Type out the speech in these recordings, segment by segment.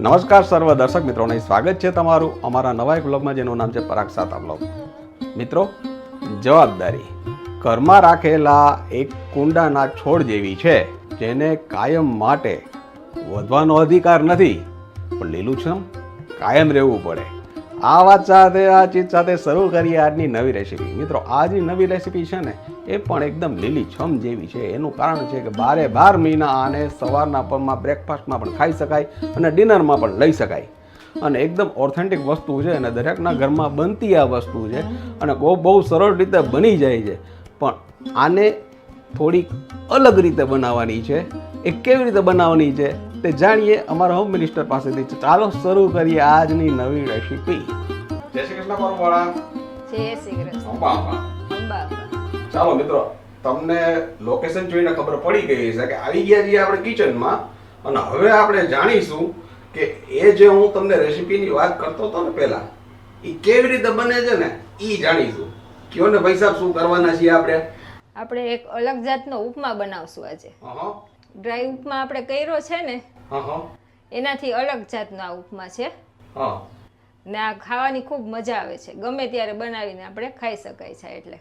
નમસ્કાર સર્વ દર્શક મિત્રોને સ્વાગત છે તમારું અમારા નવા એક બ્લોગમાં, જેનું નામ છે પરાગ સાતા બ્લોગ. મિત્રો, જવાબદારી. ઘરમાં રાખેલા એક કુંડાના છોડ જેવી છે, જેને કાયમ માટે વધવાનો અધિકાર નથી, પણ લીલુંછમ કાયમ રહેવું પડે. આ વાત સાથે, આ ચીજ સાથે શરૂ કરીએ આજની નવી રેસીપી મિત્રો, આજની નવી રેસીપી છે ને એ પણ એકદમ લીલીછમ જેવી છે. એનું કારણ છે કે બારે બાર મહિના આને સવારના પરમાં બ્રેકફાસ્ટમાં પણ ખાઈ શકાય અને ડિનરમાં પણ લઈ શકાય. અને એકદમ ઓથેન્ટિક વસ્તુ છે અને દરેકના ઘરમાં બનતી આ વસ્તુ છે અને બહુ બહુ સરળ રીતે બની જાય છે. પણ આને થોડીક અલગ રીતે બનાવવાની છે. એ કેવી રીતે બનાવવાની છે તે જાણીએ અમારા હોમ મિનિસ્ટર પાસેથી. ચાલો શરૂ કરીએ આજની નવી રેસીપી જય શ્રી કૃષ્ણ પરમવાળા. જય શ્રી કૃષ્ણ. ચાલો મિત્રો તમને લોકેશન જોઈને ખબર પડી ગઈ છે કે આવી ગયા છીએ આપણે કિચનમાં અને હવે આપણે જાણીશું કે એ જે હું તમને રેસીપીની વાત કરતો હતો ને પહેલા એ કેવી રીતે બને છે ને એ જાણીશું. કયો ને ભાઈ સાહેબ શું કરવાના છીએ આપણે? આપણે એક અલગ જાતનો ઉપમા બનાવશું આજે. ડ્રાય ઉપમા આપણે કર્યો છે ને એનાથી અલગ જાતનો આ ઉપમા છે. હા ને આ ખાવાની ખૂબ મજા આવે છે. ગમે ત્યારે બનાવીને આપણે ખાઈ શકાય છે એટલે.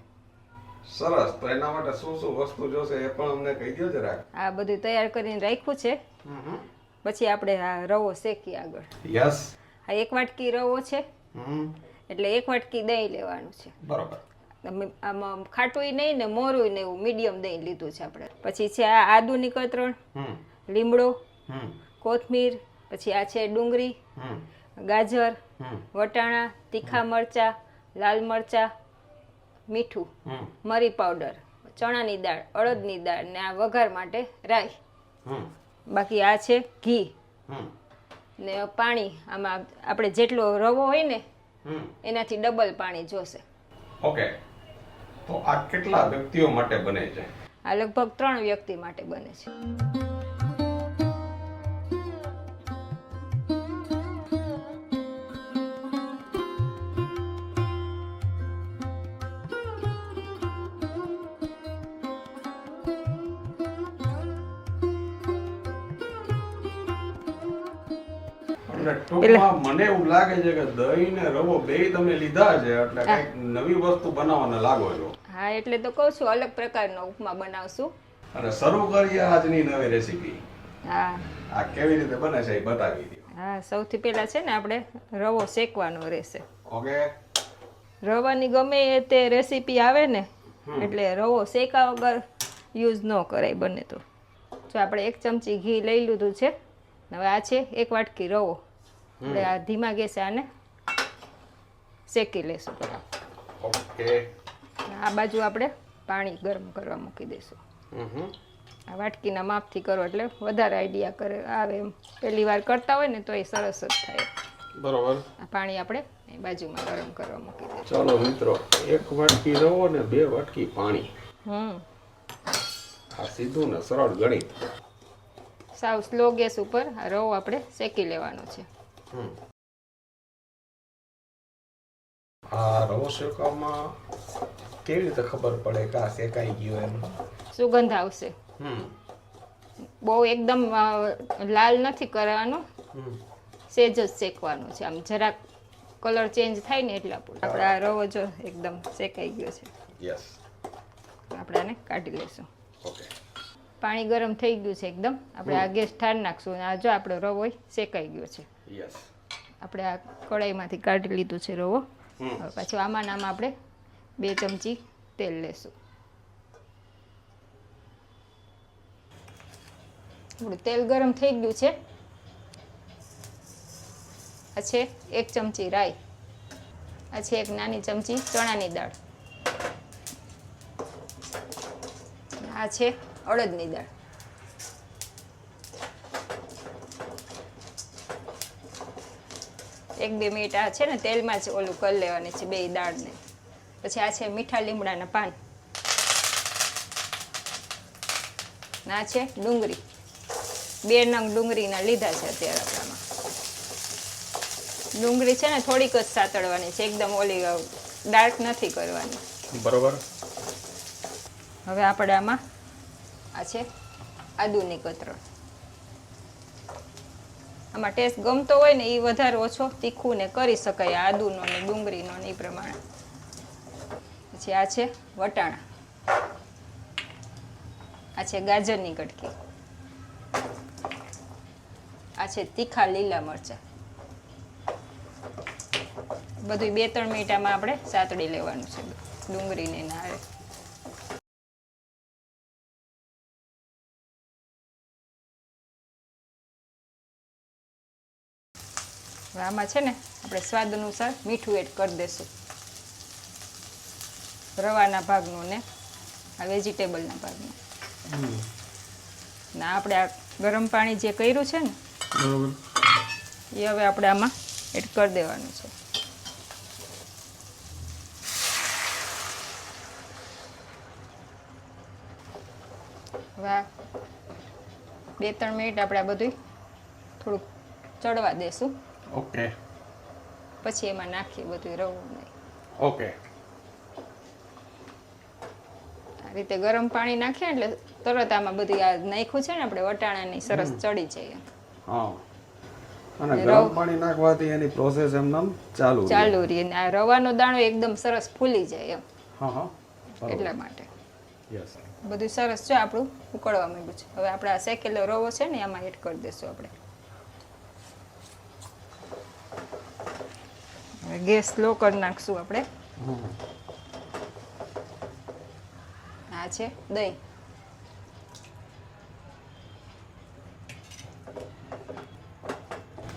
સરસ. તો એના માટે શું શું વસ્તુ જોશે એ પણ અમને કહી દો જરાક. આ બધું તૈયાર કરીને રાખ્યું છે. પછી આપણે આ રવો શેકી આગળ. યસ. આ એક વાટકી રવો છે. એટલે એક વાટકી દહીં લેવાનું છે. બરોબર. આમાં ખાટુંય નહીં ને મોરું ને એવું મીડિયમ દહીં લીધું છે આપણે. પછી છે આ આદુની કતરણ લીમડો કોથમીર પછી આ છે ડુંગળી ગાજર વટાણા તીખા મરચાં લાલ મરચાં મીઠું મરી પાવડર ચણાની દાળ અડદની દાળ ને આ વઘાર માટે રાઈ. બાકી આ છે ઘી. ને પાણી આમાં આપણે જેટલો રવો હોય ને એનાથી ડબલ પાણી જોશે. ઓકે. તો આ કેટલા વ્યક્તિઓ માટે બને છે? આ લગભગ ત્રણ વ્યક્તિ માટે બને છે. એટલે મને એવું લાગે છે કે દહીં ને રવો બેય તમે લીધા છે એટલે કંઈક નવી વસ્તુ બનાવવાના લાગો છો. હા એટલે તો કહું છું અલગ પ્રકારનો ઉપમા બનાવશું. અને શરૂ કરીએ આજની નવી રેસીપી હા. આ કેવી રીતે બને છે એ બતાવી દો. હા સૌથી પહેલા છે ને આપણે રવો શેકવાનો રહેશે. ઓકે? રવાની ગમે એ તે રેસીપી આવે ને એટલે રવો શેકા વગર યુઝ ન કરાય બને તો. જો આપણે એક ચમચી ઘી લઈ લીધું છે હવે આ છે એક વાટકી રવો. આપણે આ ધીમા ગેસે આને શેકી લેશું. ઓકે. આ બાજુ આપણે પાણી ગરમ કરવા મૂકી દઈશું આ વાટકીના માપથી કરો એટલે વધારે આઈડિયા કરે. આવે એમ. પહેલી વાર કરતા હોય ને તો એ સરસ જ થાય. બરોબર. આ પાણી આપણે બાજુમાં ગરમ કરવા મૂકી દઈશું ચાલો મિત્રો એક વાટકી રવો ને બે વાટકી પાણી. હમ. આ સીધું ને સરળ ગણિત. સાવ સ્લો ગેસ ઉપર આ રવો આપણે શેકી લેવાનો છે. આ રવો શેકવામાં કેવી રીતે ખબર પડે કે આ શેકાઈ ગયો એમ? સુગંધ આવશે. હમ. બહુ એકદમ લાલ નથી કરવાનો. સેજ જ શેકવાનો છે. આમ જરાક કલર ચેન્જ થાય ને એટલા પૂરતો આપણે આ રવો જો એકદમ શેકાઈ ગયો છે. યસ આપણે આને કાઢી લઈશું ઓકે પાણી ગરમ થઈ ગયું છે એકદમ. આપણે આ ગેસ ઠાર નાખશું. અને આ જો આપણો રવો શેકાઈ ગયો છે. યસ આપણે આ કડાઈમાંથી કાઢી લીધું છે રવો. હવે પાછું આમાં નામ આપણે બે ચમચી તેલ લેશું. તેલ ગરમ થઈ ગયું છે. આ છે એક ચમચી રાઈ. આ છે એક નાની ચમચી ચણાની દાળ. આ છે અડદની દાળ. એક બે મિનિટ આ છે ને તેલમાં જ ઓલું કરી લેવાની છે બે દાળને. પછી આ છે મીઠા લીમડાના પાન. ના છે ડુંગળી. બે નંગ ડુંગળીના લીધા છે અત્યારે આપણામાં. ડુંગળી છે ને થોડીક જ સાતળવાની છે એકદમ ઓલી ડાર્ક નથી કરવાની. બરોબર. હવે આપણે આમાં આ છે આદુની કતરણ. આમાં ટેસ્ટ ગમતો હોય ને એ વધારે ઓછો તીખું ને કરી શકાય આદુનો ને ડુંગળીનો ને એ પ્રમાણે. પછી આ છે વટાણા. આ છે ગાજરની કટકી. આ છે તીખા લીલા મરચાં. બધું બે ત્રણ મિનિટામાં આપણે સાતડી લેવાનું છે ડુંગળીને નાળે હવે આમાં છે ને આપણે સ્વાદ અનુસાર મીઠું એડ કરી દઈશું રવાના ભાગનું ને આ વેજીટેબલના ભાગનું. ના આપણે આ ગરમ પાણી જે કર્યું છે ને એ હવે આપણે આમાં એડ કરી દેવાનું છે. વાહ બે ત્રણ મિનિટ આપણે આ બધું થોડુંક ચડવા દેશું. ઓકે પછી એમાં નાખીએ બધું રવું નહીં. ઓકે આ રીતે ગરમ પાણી નાખીએ એટલે તરત આમાં બધી આ નાખ્યું છે ને આપણે વટાણાની સરસ ચડી જાય હા. અને ગરમ પાણી નાખવાથી એની પ્રોસેસ એમ ચાલુ. ચાલુ રહે ને આ રવાનો દાણો એકદમ સરસ ફૂલી જાય એમ. હા હા. એટલા માટે. યસ બધું સરસ છે આપણું ઉકળવા માંડ્યું છે. હવે આપણે આ શેકેલો રવો છે ને એમાં એડ કરી દઈશું આપણે. ગેસ લો કરી નાખશું આપણે. આ છે દહીં.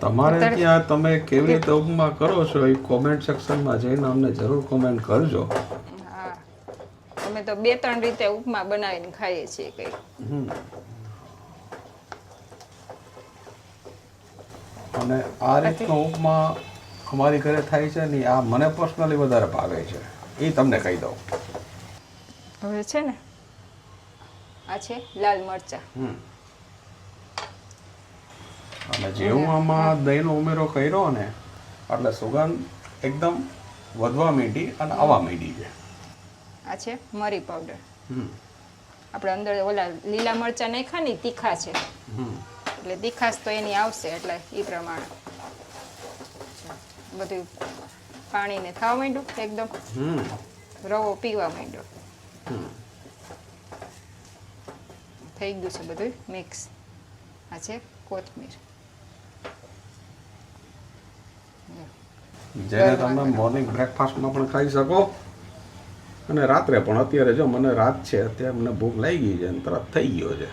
તમારે ત્યાં તમે કેવી રીતે ઉપમા કરો છો એ કોમેન્ટ સેક્શનમાં જઈને અમને જરૂર કોમેન્ટ કરજો. હા. અમે તો બે ત્રણ રીતે ઉપમા બનાવીને ખાઈએ છીએ કઈ અને આ રીતનો ઉપમા અમારી ઘરે થાય છે ને આ મને પર્સનલી વધારે ભાવે છે. એ તમને કહી દઉં. હવે છે ને? આ છે લાલ મરચા. અને જેવું આમાં દહીંનો ઉમેરો કર્યો ને એટલે સુગંધ એકદમ વધવા માંડી અને આવવા માંડી છે. આ છે મરી પાવડર. આપણે અંદર ઓલા લીલા મરચા નાખ્યા ને તીખા છે. હમ. એટલે તીખાશ તો એની આવશે એટલે એ પ્રમાણે. બધું પાણીને થવા માંડ્યું એકદમ રવો પીવા માંડ્યો. હમ. થઈ ગયું છે બધું મિક્સ. આ છે કોથમીર. જેને તમે મોર્નિંગ બ્રેકફાસ્ટમાં પણ ખાઈ શકો. અને રાત્રે પણ અત્યારે જો મને રાત છે અત્યારે મને ભૂખ લાગી ગઈ છે અને તરત થઈ ગયો છે.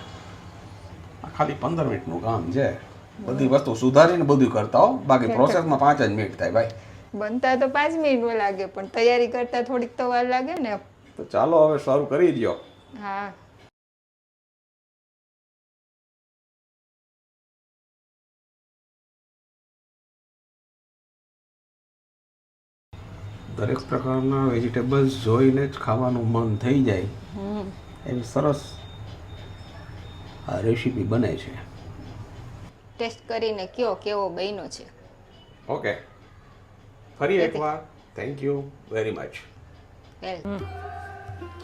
આ ખાલી પંદર મિનિટનું કામ છે. બધી વસ્તુ સુધારીને બધું કરતા હો. બાકી પ્રોસેસમાં પાંચ જ મિનિટ થાય ભાઈ. બનતા તો પાંચ મિનિટ લાગે પણ તૈયારી કરતા થોડીક તો વાર લાગે ને. તો ચાલો હવે શરૂ કરી દો હા. દરેક પ્રકારના વેજીટેબલ્સ જોઈને જ ખાવાનું મન થઈ જાય. એવી સરસ આ રેસીપી બને છે. ટેસ્ટ કરીને કયો કેવો બન્યો છે. ઓકે ફરી એકવાર. Thank you very much well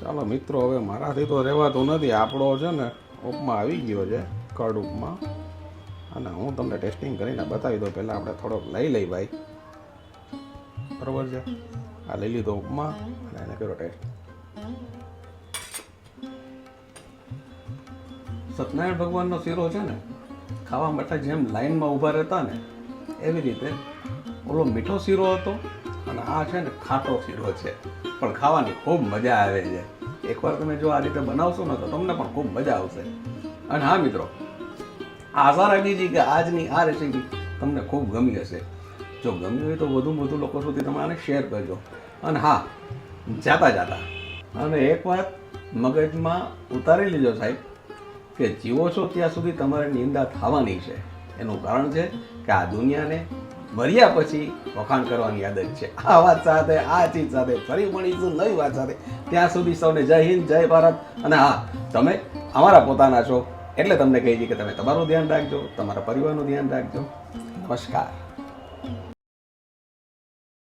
ચાલો મિત્રો હવે મારાથી તો રહેવાતું નથી. આપણો છે ને ઉપમા આવી ગયો છે કડ ઉપમા. અને હું તમને ટેસ્ટિંગ કરીને બતાવી દઉં. પહેલાં આપણે થોડોક લઈ લઈ ભાઈ. બરોબર છે? આ લઈ લીધો ઉપમા. અને એને કર્યો ટેસ્ટ સત્યનારાયણ ભગવાનનો શીરો છે ને? ખાવા માટે જેમ લાઈનમાં ઊભા રહેતા ને, એવી રીતે ઓલો મીઠો શીરો હતો અને આ છે ને ખાટો શીરો છે. પણ ખાવાની ખૂબ મજા આવે છે. એકવાર તમે જો આ રીતે બનાવશો ને તો તમને પણ ખૂબ મજા આવશે. અને હા મિત્રો, આશા રાખી કે આજની આ રેસીપી તમને ખૂબ ગમી હશે. જો ગમી હોય તો વધુમાં વધુ લોકો સુધી તમે આને શેર કરજો. અને હા, જાતા જાતા. અને એક વાત મગજમાં ઉતારી લેજો સાહેબ. કે જીવો છો ત્યાં સુધી તમારે નિંદા થવાની છે. એનું કારણ છે કે આ દુનિયાને મર્યા પછી વખાણ કરવાની આદત છે. આ વાત સાથે, આ ચીજ સાથે, ફરી મળીશું નવી વાત સાથે. ત્યાં સુધી સૌને જય હિન્દ, જય ભારત. અને હા, તમે અમારા પોતાના છો. એટલે તમને કહી દઈએ કે તમે તમારું ધ્યાન રાખજો, તમારા પરિવારનું ધ્યાન રાખજો. નમસ્કાર.